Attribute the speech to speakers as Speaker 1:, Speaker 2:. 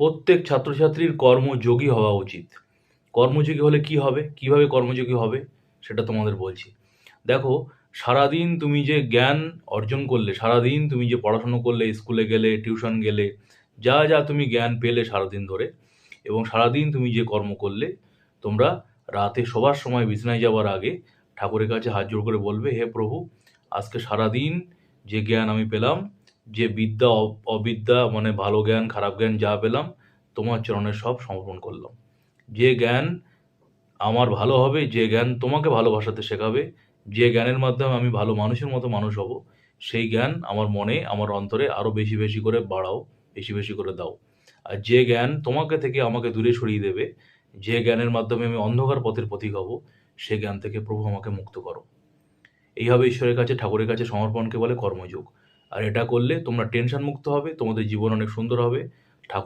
Speaker 1: প্রত্যেক ছাত্রছাত্রীর কর্মযোগী হওয়া উচিত। কর্মযোগী হলে কি হবে? কীভাবে কর্মযোগী হবে? সেটা তোমাদের বলছি। দেখো, সারাদিন তুমি যে জ্ঞান অর্জন করলে, সারাদিন তুমি যে পড়াশুনো করলে, স্কুলে গেলে, টিউশন গেলে, যা যা তুমি জ্ঞান পেলে সারাদিন ধরে, এবং সারাদিন তুমি যে কর্ম করলে, তোমরা রাতে শোবার সময় বিছানায় যাওয়ার আগে ঠাকুরের কাছে হাত জোড় করে বলবে, হে প্রভু, আজকে সারাদিন যে জ্ঞান আমি পেলাম যে বিদ্যা, অবিদ্যা মানে ভালো জ্ঞান, খারাপ জ্ঞান যা পেলাম, তোমার চরণে সব সমর্পণ করলাম। যে জ্ঞান আমার ভালো হবে, যে জ্ঞান তোমাকে ভালোবাসাতে শেখাবে, যে জ্ঞানের মাধ্যমে আমি ভালো মানুষের মতো মানুষ হব, সেই জ্ঞান আমার মনে, আমার অন্তরে আরও বেশি বেশি করে বাড়াও, বেশি বেশি করে দাও। আর যে জ্ঞান তোমাকে থেকে আমাকে দূরে সরিয়ে দেবে, যে জ্ঞানের মাধ্যমে আমি অন্ধকার পথের পথিক হব, সে জ্ঞান থেকে প্রভু আমাকে মুক্ত করো। এইভাবে ঈশ্বরের কাছে, ঠাকুরের কাছে সমর্পণকে বলে কর্মযোগ। আর এটা করলে তোমরা টেনশন মুক্ত হবে তোমাদের জীবন অনেক সুন্দর হবে। ঠাকুর